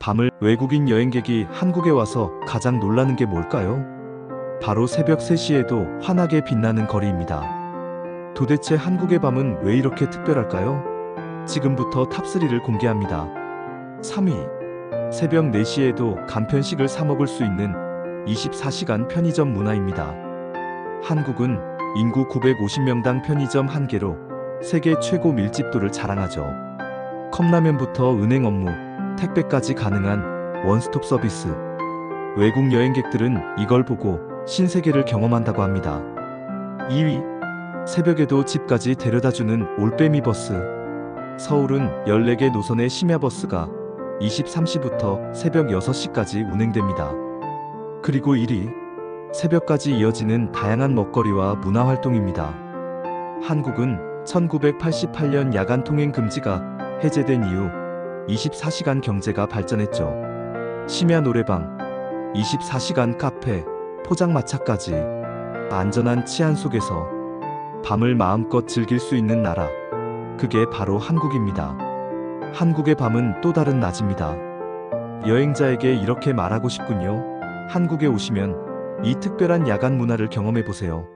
밤을 외국인 여행객이 한국에 와서 가장 놀라는 게 뭘까요? 바로 새벽 3시에도 환하게 빛나는 거리입니다. 도대체 한국의 밤은 왜 이렇게 특별할까요? 지금부터 탑3를 공개합니다. 3위. 새벽 4시에도 간편식을 사먹을 수 있는 24시간 편의점 문화입니다. 한국은 인구 950명당 편의점 1개로 세계 최고 밀집도를 자랑하죠. 컵라면부터 은행 업무, 택배까지 가능한 원스톱 서비스. 외국 여행객들은 이걸 보고 신세계를 경험한다고 합니다. 2위. 새벽에도 집까지 데려다주는 올빼미 버스. 서울은 14개 노선의 심야 버스가 23시부터 새벽 6시까지 운행됩니다. 그리고 1위. 새벽까지 이어지는 다양한 먹거리와 문화 활동입니다. 한국은 1988년 야간 통행 금지가 해제된 이후 24시간 경제가 발전했죠. 심야 노래방, 24시간 카페, 포장마차까지 안전한 치안 속에서 밤을 마음껏 즐길 수 있는 나라. 그게 바로 한국입니다. 한국의 밤은 또 다른 낮입니다. 여행자에게 이렇게 말하고 싶군요. 한국에 오시면 이 특별한 야간 문화를 경험해 보세요.